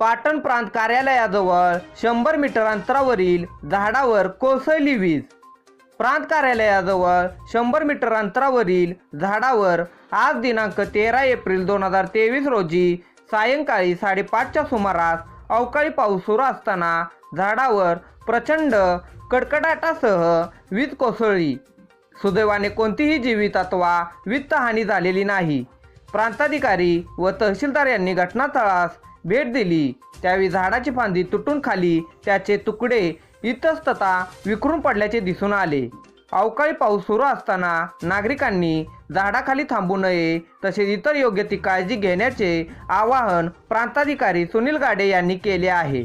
पाटण प्रांत कार्यालयाजवळ शंभर मीटर अंतरावरील झाडावर कोसळली वीज. प्रांत कार्यालयाजवळ शंभर मीटर अंतरावरील झाडावर आज दिनांक तेरा एप्रिल दोन हजार तेवीस रोजी सायंकाळी साडेपाचच्या सुमारास अवकाळी पाऊस सुरू असताना झाडावर प्रचंड कडकडाटासह वीज कोसळली. सुदैवाने कोणतीही जीवित अथवा वित्तहानी झालेली नाही. प्रांताधिकारी व तहसीलदार यांनी घटनास्थळास भेट दिली. त्यावेळी झाडाची फांदी तुटून खाली त्याचे तुकडे इतस्तता विखरून पडल्याचे दिसून आले. अवकाळी पाऊस सुरू असताना नागरिकांनी झाडाखाली थांबू नये तसेच इतर योग्य ती काळजी घेण्याचे आवाहन प्रांताधिकारी सुनील गाडे यांनी केले आहे.